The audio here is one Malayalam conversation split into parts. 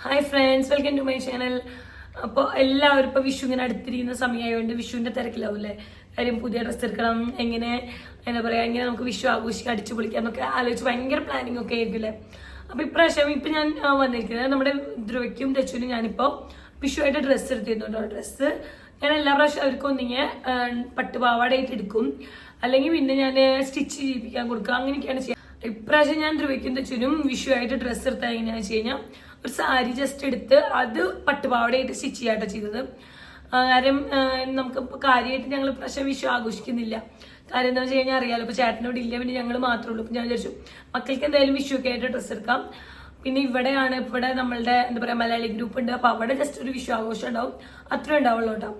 Hi friends welcome to my channel അപ്പോൾ എല്ലാവരും ഇപ്പോൾ വിഷു ഇങ്ങനെ അടുത്തിരിക്കുന്ന സമയമായതുകൊണ്ട് വിഷുവിന്റെ തിരക്കിലാവില്ലേ? കാര്യം പുതിയ ഡ്രസ്സ് എടുക്കണം. എങ്ങനെ എന്താ പറയുക എങ്ങനെ നമുക്ക് വിഷു ആഘോഷിക്കാം അടിച്ചു പൊളിക്കാം എന്നൊക്കെ ആലോചിച്ച് ഭയങ്കര പ്ലാനിങ് ഒക്കെ ആയിരിക്കും അല്ലേ അപ്പോൾ ഇപ്രാവശ്യം ഇപ്പം ഞാൻ വന്നിരിക്കുന്നത് നമ്മുടെ ധ്രുവയ്ക്കും ടച്ചുവിനും ഞാനിപ്പോൾ വിഷുവായിട്ട് ഡ്രസ്സ് എടുത്തിരുന്നുണ്ടോ ഡ്രസ്സ് ഞാൻ എല്ലാ പ്രാവശ്യം അവർക്ക് ഒന്നിങ്ങനെ പട്ടുപാവാടായിട്ട് എടുക്കും. അല്ലെങ്കിൽ പിന്നെ ഞാൻ സ്റ്റിച്ച് ചെയ്യിപ്പിക്കാൻ കൊടുക്കുക അങ്ങനെയൊക്കെയാണ് ചെയ്യുക ഇപ്രാവശ്യം ഞാൻ ധ്രുവയ്ക്കും വിഷു ആയിട്ട് ഡ്രസ്സ് എടുത്താൽ എങ്ങനെയാണെന്ന് വെച്ച് കഴിഞ്ഞാൽ ഒരു സാരി ജസ്റ്റ് എടുത്ത് അത് പട്ടുപാവടയായിട്ട് സ്റ്റിച്ച് ചെയ്യാട്ടോ ചെയ്തത്. കാര്യം നമുക്ക് കാര്യമായിട്ട് ഞങ്ങൾ ഇപ്രാവശ്യം വിഷു ആഘോഷിക്കുന്നില്ല. കാര്യം എന്താ വെച്ച് കഴിഞ്ഞാൽ അറിയാലോ ഇപ്പൊ ചേട്ടനോട് ഇല്ല പിന്നെ ഞങ്ങൾ മാത്രമേ ഉള്ളൂ. ഞാൻ വിചാരിച്ചു മക്കൾക്ക് എന്തായാലും വിഷു ഒക്കെ ആയിട്ട് ഡ്രസ്സ് എടുക്കാം. പിന്നെ ഇവിടെയാണ് ഇവിടെ നമ്മളുടെ എന്താ പറയാ മലയാളി ഗ്രൂപ്പ് ഉണ്ട്. അപ്പോൾ അവിടെ ജസ്റ്റ് ഒരു വിഷു ആഘോഷം ഉണ്ടാവും. അത്രേ ഉണ്ടാവുള്ളൂ കേട്ടോ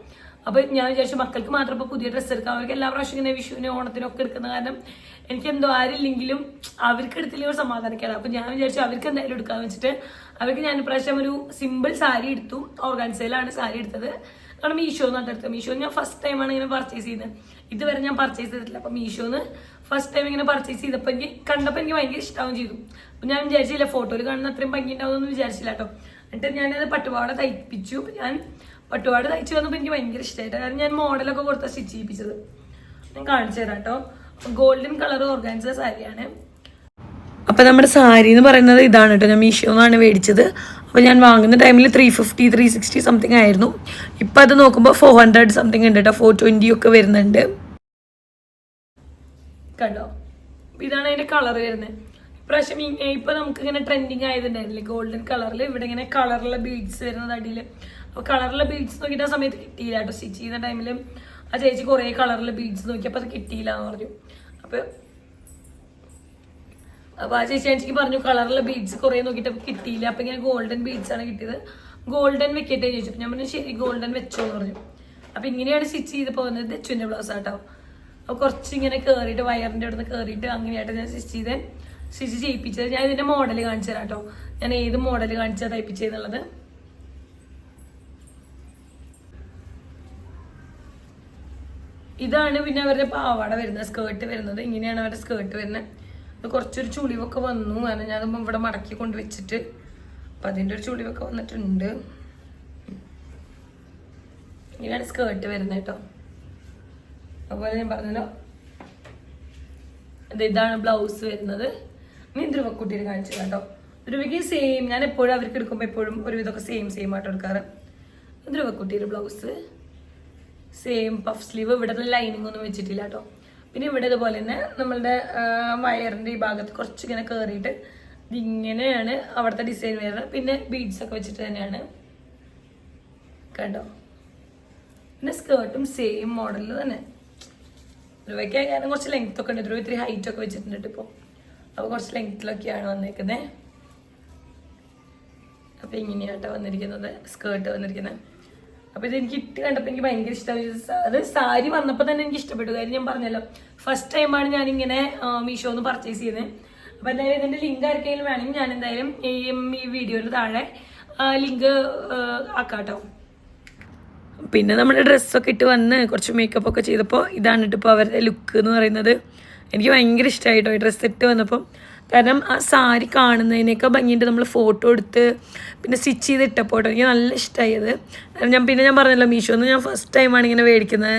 അപ്പൊ ഞാൻ വിചാരിച്ചു മക്കൾക്ക് മാത്രം ഇപ്പൊ പുതിയ ഡ്രസ്സ് എടുക്കാം. അവർക്ക് എല്ലാ പ്രാവശ്യം ഇങ്ങനെ വിഷുവിന് ഓണത്തിനൊക്കെ എടുക്കുന്ന കാരണം എനിക്ക് എന്തോ ആരില്ലെങ്കിലും അവർക്ക് എടുത്തില്ലെങ്കിൽ ഒരു സമാധാനിക്കാണ് അപ്പൊ ഞാൻ വിചാരിച്ചു അവർക്ക് എന്തായാലും എടുക്കാന്ന് വെച്ചിട്ട് അവർക്ക് ഞാൻ ഇപ്രാവശ്യം ഒരു സിമ്പിൾ സാരി എടുത്തു. ഓർഗാൻസയിലാണ് സാരി എടുത്തത്. കാരണം മീഷോ എന്നാണ് എടുത്തത് മീഷോ ഞാൻ ഫസ്റ്റ് ടൈമാണ് ഇങ്ങനെ പർച്ചേസ് ചെയ്യുന്നത് ഇതുവരെ ഞാൻ പർച്ചേസ് ചെയ്തിട്ടില്ല. അപ്പൊ മീഷോന്ന് ഫസ്റ്റ് ടൈം ഇങ്ങനെ പർച്ചേസ് ചെയ്തപ്പോൾ എനിക്ക് കണ്ടപ്പോൾ എനിക്ക് ഭയങ്കര ഇഷ്ടമാവും ചെയ്തു. അപ്പൊ ഞാൻ വിചാരിച്ചില്ല ഫോട്ടോയിൽ കാണുന്ന അത്രയും ഭംഗി ഉണ്ടാവുമെന്ന് വിചാരിച്ചില്ല കേട്ടോ. എന്നിട്ട് ഞാനത് പട്ടുപാവട തയ്പ്പിച്ചു. ഞാൻ പട്ടുപാട് തയ്ച്ചു വന്നപ്പോൾ എനിക്ക് ഭയങ്കര ഇഷ്ടമായിട്ട് കാരണം ഞാൻ മോഡലൊക്കെ കൊടുത്ത സ്റ്റിച്ച് ചെയ്യിപ്പിച്ചത് ഞാൻ കാണിച്ചു തരാം കേട്ടോ ഗോൾഡൻ കളർ ഓർഗാൻസ സാരിയാണ്. അപ്പൊ നമ്മുടെ സാരി എന്ന് പറയുന്നത് ഇതാണ് കേട്ടോ ഞാൻ മീഷോ എന്നാണ് മേടിച്ചത്. അപ്പോൾ ഞാൻ വാങ്ങുന്ന ടൈമിൽ three fifty three sixty something ആയിരുന്നു. ഇപ്പൊ അത് നോക്കുമ്പോൾ ഫോർ ഹൺഡ്രഡ് സംതിങ് ഉണ്ട് കേട്ടോ ഫോർ ട്വന്റി ഒക്കെ വരുന്നുണ്ട്. കണ്ടോ? ഇതാണ് അതിന്റെ കളർ വരുന്നത്. ഇപ്രാവശ്യം ഇപ്പൊ നമുക്ക് ഇങ്ങനെ ട്രെൻഡിങ് ആയതുണ്ടായിരുന്നില്ലേ? ഗോൾഡൻ കളറിൽ ഇവിടെ ഇങ്ങനെ കളറുള്ള ബീഡ്സ് വരുന്നത് അടിയിൽ കളറിലെ ബീഡ്സ് നോക്കിയിട്ട് ആ സമയത്ത് കിട്ടിയില്ല കേട്ടോ. സ്റ്റിച്ച് ചെയ്യുന്ന ടൈമിൽ ആ ചേച്ചി കുറേ കളറിലെ ബീഡ്സ് നോക്കിയപ്പോൾ അത് കിട്ടിയില്ല എന്ന് പറഞ്ഞു. അപ്പോൾ അപ്പൊ ആ ചേച്ചി എനിക്ക് പറഞ്ഞു കളറിലെ ബീഡ്സ് കുറേ നോക്കിയിട്ട് അപ്പോൾ കിട്ടിയില്ല. അപ്പോൾ ഇങ്ങനെ ഗോൾഡൻ ബീഡ്സ് ആണ് കിട്ടിയത്. ഗോൾഡൻ വെക്കട്ടെ ചോദിച്ചു. ഞാൻ പറഞ്ഞു ശരി ഗോൾഡൻ വെച്ചോ എന്ന് പറഞ്ഞു. അപ്പൊ ഇങ്ങനെയാണ് സ്റ്റിച്ച് ചെയ്ത് പോകുന്നത് ദച്ചുവിന്റെ ബ്ലൗസ് ആട്ടോ. അപ്പൊ കുറച്ച് ഇങ്ങനെ കേറിയിട്ട് വയറിന്റെ അവിടെ നിന്ന് കേറിയിട്ട് അങ്ങനെയായിട്ട് ഞാൻ സ്റ്റിച്ച് ചെയ്ത്. സ്റ്റിച്ച് ചെയ്യിപ്പിച്ചത്. ഞാൻ ഇതിന്റെ മോഡൽ കാണിച്ചു തരാം കേട്ടോ. ഞാൻ ഏത് മോഡൽ കാണിച്ചാൽ തയ്പ്പിച്ചെന്നുള്ളത് ഇതാണ് പിന്നെ അവരുടെ പാവാട വരുന്നത് സ്കേർട്ട് വരുന്നത്. ഇങ്ങനെയാണ് അവരുടെ സ്കേർട്ട് വരുന്നത്. അത് കുറച്ചൊരു ചുളിവൊക്കെ വന്നു. കാരണം ഞാൻ ഇവിടെ മടക്കി കൊണ്ട് വെച്ചിട്ട് അപ്പം അതിന്റെ ഒരു ചുളിവൊക്കെ വന്നിട്ടുണ്ട്. ഇങ്ങനെയാണ് സ്കേർട്ട് വരുന്നത് കേട്ടോ. അതുപോലെ ഞാൻ പറഞ്ഞല്ലോ. അത് ഇതാണ് ബ്ലൗസ് വരുന്നത്. ഇനി ധ്രുവക്കുട്ടിയിൽ കാണിച്ചു കേട്ടോ. ധ്രുവയ്ക്ക് സെയിം ഞാൻ എപ്പോഴും അവർക്ക് എടുക്കുമ്പോൾ എപ്പോഴും ഒരുവിധമൊക്കെ സെയിം സെയിം ആയിട്ട് എടുക്കാറ്. ധ്രുവക്കുട്ടിയുടെ ബ്ലൗസ് സെയിം പഫ് സ്ലീവ് ഇവിടെ ലൈനിങ് ഒന്നും വെച്ചിട്ടില്ല കേട്ടോ പിന്നെ ഇവിടെ ഇതുപോലെ തന്നെ നമ്മളുടെ വയറിന്റെ ഈ ഭാഗത്ത് കുറച്ച് ഇങ്ങനെ കയറിയിട്ട് ഇങ്ങനെയാണ് അവിടുത്തെ ഡിസൈൻ വരുന്നത്. പിന്നെ ബീഡ്സ് ഒക്കെ വെച്ചിട്ട് തന്നെയാണ്. കണ്ടോ? പിന്നെ സ്കേർട്ടും സെയിം മോഡലിൽ തന്നെ. ധ്രുവയ്ക്ക് ഞാൻ കുറച്ച് ലെങ്ത് ഒക്കെ ഉണ്ട്. ധ്രുവ ഇത്തിരി ഹൈറ്റ് ഒക്കെ വെച്ചിട്ടുണ്ട് ഇപ്പോൾ അപ്പോൾ കുറച്ച് ലെങ്ത്തിലൊക്കെയാണ് വന്നിരിക്കുന്നത് അപ്പോൾ ഇങ്ങനെയാട്ടോ വന്നിരിക്കുന്നത്. സ്കേർട്ട് വന്നിരിക്കുന്നത്. അപ്പോൾ ഇത് എനിക്ക് ഇട്ട് കണ്ടപ്പോൾ എനിക്ക് ഭയങ്കര ഇഷ്ടമായി അത് സാരി വന്നപ്പോൾ തന്നെ എനിക്ക് ഇഷ്ടപ്പെട്ടു. കാര്യം ഞാൻ പറഞ്ഞല്ലോ ഫസ്റ്റ് ടൈമാണ് ഞാനിങ്ങനെ മീഷോന്ന് പർച്ചേസ് ചെയ്യുന്നത് അപ്പോൾ എന്തായാലും ഇതിന്റെ ലിങ്ക് ആർക്കെങ്കിലും വേണമെങ്കിൽ ഞാൻ എന്തായാലും ഈ ഈ വീഡിയോയുടെ താഴെ ലിങ്ക് ആക്കാട്ടോ. പിന്നെ നമ്മുടെ ഡ്രസ്സൊക്കെ ഇട്ട് വന്ന് കുറച്ച് മേക്കപ്പ് ഒക്കെ ചെയ്തപ്പോൾ ഇതാണ് ഇട്ടിപ്പോൾ അവരുടെ ലുക്ക് എന്ന് പറയുന്നത്. എനിക്ക് ഭയങ്കര ഇഷ്ടമായിട്ടോ ഈ ഡ്രസ്സ് ഇട്ട് വന്നപ്പോൾ കാരണം ആ സാരി കാണുന്നതിനൊക്കെ ഭംഗിയുണ്ട്. നമ്മൾ ഫോട്ടോ എടുത്ത് പിന്നെ സ്റ്റിച്ച് ചെയ്ത് ഇട്ടപ്പോൾ എനിക്ക് നല്ല ഇഷ്ടമായത് ഞാൻ പിന്നെ ഞാൻ പറഞ്ഞല്ലോ മീഷോന്ന്. ഞാൻ ഫസ്റ്റ് ടൈമാണ് ഇങ്ങനെ മേടിക്കുന്നത്